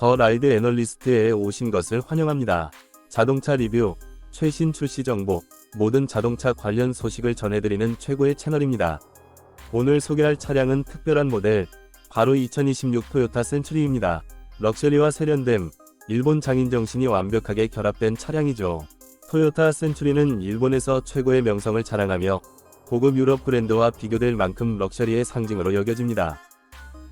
더 라이드 애널리스트에 오신 것을 환영합니다. 자동차 리뷰, 최신 출시 정보, 모든 자동차 관련 소식을 전해드리는 최고의 채널입니다. 오늘 소개할 차량은 특별한 모델, 바로 2026 토요타 센츄리입니다. 럭셔리와 세련됨, 일본 장인 정신이 완벽하게 결합된 차량이죠. 토요타 센츄리는 일본에서 최고의 명성을 자랑하며 고급 유럽 브랜드와 비교될 만큼 럭셔리의 상징으로 여겨집니다.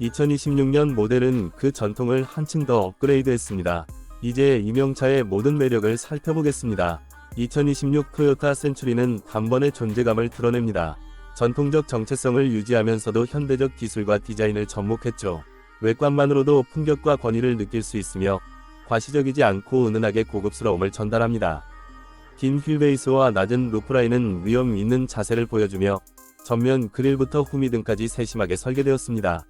2026년 모델은 그 전통을 한층 더 업그레이드했습니다. 이제 이명차의 모든 매력을 살펴보겠습니다. 2026 토요타 센츄리는 단번에 존재감을 드러냅니다. 전통적 정체성을 유지하면서도 현대적 기술과 디자인을 접목했죠. 외관만으로도 품격과 권위를 느낄 수 있으며 과시적이지 않고 은은하게 고급스러움을 전달합니다. 긴 휠베이스와 낮은 루프라인은 위험 있는 자세를 보여주며 전면 그릴부터 후미 등까지 세심하게 설계되었습니다.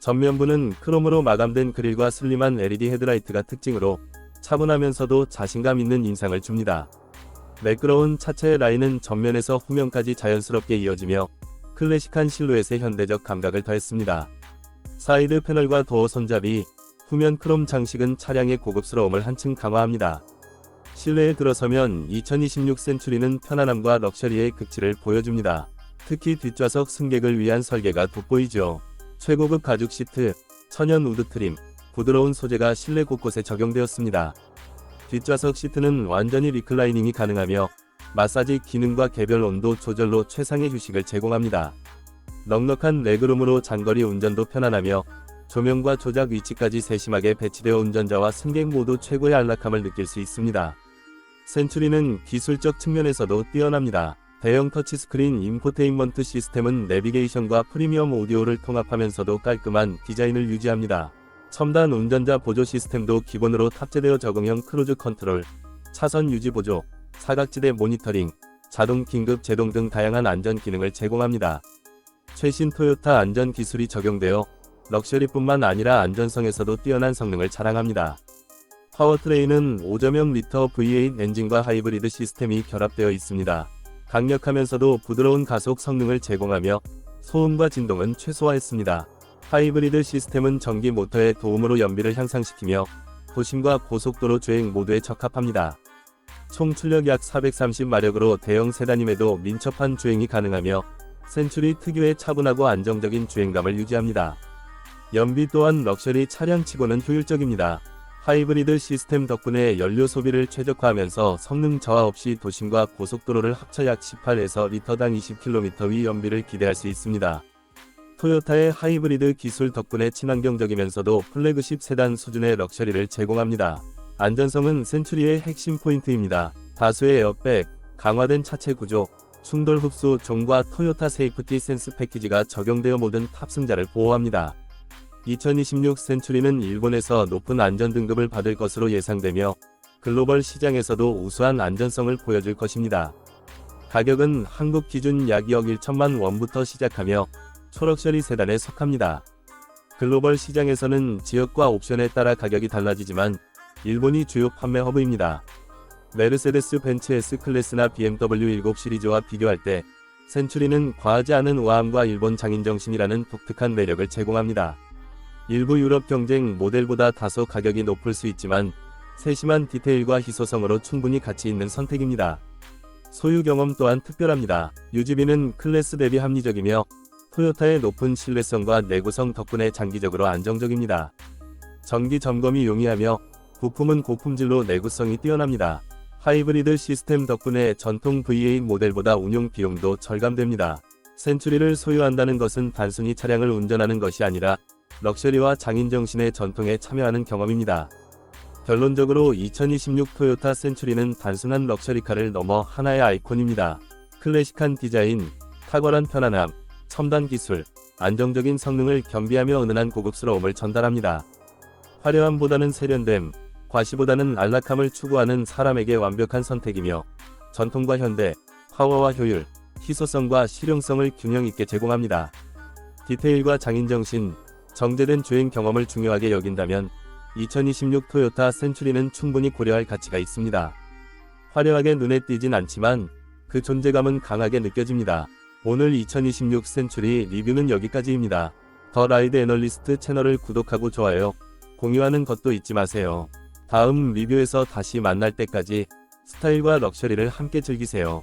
전면부는 크롬으로 마감된 그릴과 슬림한 LED 헤드라이트가 특징으로 차분하면서도 자신감 있는 인상을 줍니다. 매끄러운 차체의 라인은 전면에서 후면까지 자연스럽게 이어지며 클래식한 실루엣의 현대적 감각을 더했습니다. 사이드 패널과 도어 손잡이, 후면 크롬 장식은 차량의 고급스러움을 한층 강화합니다. 실내에 들어서면 2026 센츄리는 편안함과 럭셔리의 극치를 보여줍니다. 특히 뒷좌석 승객을 위한 설계가 돋보이죠. 최고급 가죽 시트, 천연 우드 트림, 부드러운 소재가 실내 곳곳에 적용되었습니다. 뒷좌석 시트는 완전히 리클라이닝이 가능하며 마사지 기능과 개별 온도 조절로 최상의 휴식을 제공합니다. 넉넉한 레그룸으로 장거리 운전도 편안하며 조명과 조작 위치까지 세심하게 배치되어 운전자와 승객 모두 최고의 안락함을 느낄 수 있습니다. 센츄리는 기술적 측면에서도 뛰어납니다. 대형 터치스크린 인포테인먼트 시스템은 내비게이션과 프리미엄 오디오를 통합하면서도 깔끔한 디자인을 유지합니다. 첨단 운전자 보조 시스템도 기본으로 탑재되어 적응형 크루즈 컨트롤, 차선 유지 보조, 사각지대 모니터링, 자동 긴급 제동 등 다양한 안전 기능을 제공합니다. 최신 토요타 안전 기술이 적용되어 럭셔리뿐만 아니라 안전성에서도 뛰어난 성능을 자랑합니다. 파워트레인은 5.0 리터 V8 엔진과 하이브리드 시스템이 결합되어 있습니다. 강력하면서도 부드러운 가속 성능을 제공하며 소음과 진동은 최소화했습니다. 하이브리드 시스템은 전기 모터의 도움으로 연비를 향상시키며 도심과 고속도로 주행 모두에 적합합니다. 총 출력 약 430마력으로 대형 세단임에도 민첩한 주행이 가능하며 센츄리 특유의 차분하고 안정적인 주행감을 유지합니다. 연비 또한 럭셔리 차량치고는 효율적입니다. 하이브리드 시스템 덕분에 연료 소비를 최적화하면서 성능 저하 없이 도심과 고속도로를 합쳐 약 18에서 리터당 20km 위 연비를 기대할 수 있습니다. 토요타의 하이브리드 기술 덕분에 친환경적이면서도 플래그십 세단 수준의 럭셔리를 제공합니다. 안전성은 센츄리의 핵심 포인트입니다. 다수의 에어백, 강화된 차체 구조, 충돌 흡수 종과 토요타 세이프티 센스 패키지가 적용되어 모든 탑승자를 보호합니다. 2026 센츄리는 일본에서 높은 안전 등급을 받을 것으로 예상되며 글로벌 시장에서도 우수한 안전성을 보여줄 것입니다. 가격은 한국 기준 약 2억 1천만 원부터 시작하며 초럭셔리 세단에 속합니다. 글로벌 시장에서는 지역과 옵션에 따라 가격이 달라지지만 일본이 주요 판매 허브입니다. 메르세데스 벤츠 S클래스나 BMW 7 시리즈와 비교할 때 센츄리는 과하지 않은 우아함과 일본 장인 정신이라는 독특한 매력을 제공합니다. 일부 유럽 경쟁 모델보다 다소 가격이 높을 수 있지만 세심한 디테일과 희소성으로 충분히 가치 있는 선택입니다. 소유 경험 또한 특별합니다. 유지비는 클래스 대비 합리적이며 토요타의 높은 신뢰성과 내구성 덕분에 장기적으로 안정적입니다. 정기 점검이 용이하며 부품은 고품질로 내구성이 뛰어납니다. 하이브리드 시스템 덕분에 전통 V8 모델보다 운용 비용도 절감됩니다. 센츄리를 소유한다는 것은 단순히 차량을 운전하는 것이 아니라 럭셔리와 장인정신의 전통에 참여하는 경험입니다. 결론적으로 2026 토요타 센츄리는 단순한 럭셔리카를 넘어 하나의 아이콘입니다. 클래식한 디자인, 탁월한 편안함, 첨단 기술, 안정적인 성능을 겸비하며 은은한 고급스러움을 전달합니다. 화려함보다는 세련됨, 과시보다는 안락함을 추구하는 사람에게 완벽한 선택이며 전통과 현대, 파워와 효율, 희소성과 실용성을 균형 있게 제공합니다. 디테일과 장인정신, 정제된 주행 경험을 중요하게 여긴다면 2026 토요타 센츄리는 충분히 고려할 가치가 있습니다. 화려하게 눈에 띄진 않지만 그 존재감은 강하게 느껴집니다. 오늘 2026 센츄리 리뷰는 여기까지입니다. 더 라이드 애널리스트 채널을 구독하고 좋아요, 공유하는 것도 잊지 마세요. 다음 리뷰에서 다시 만날 때까지 스타일과 럭셔리를 함께 즐기세요.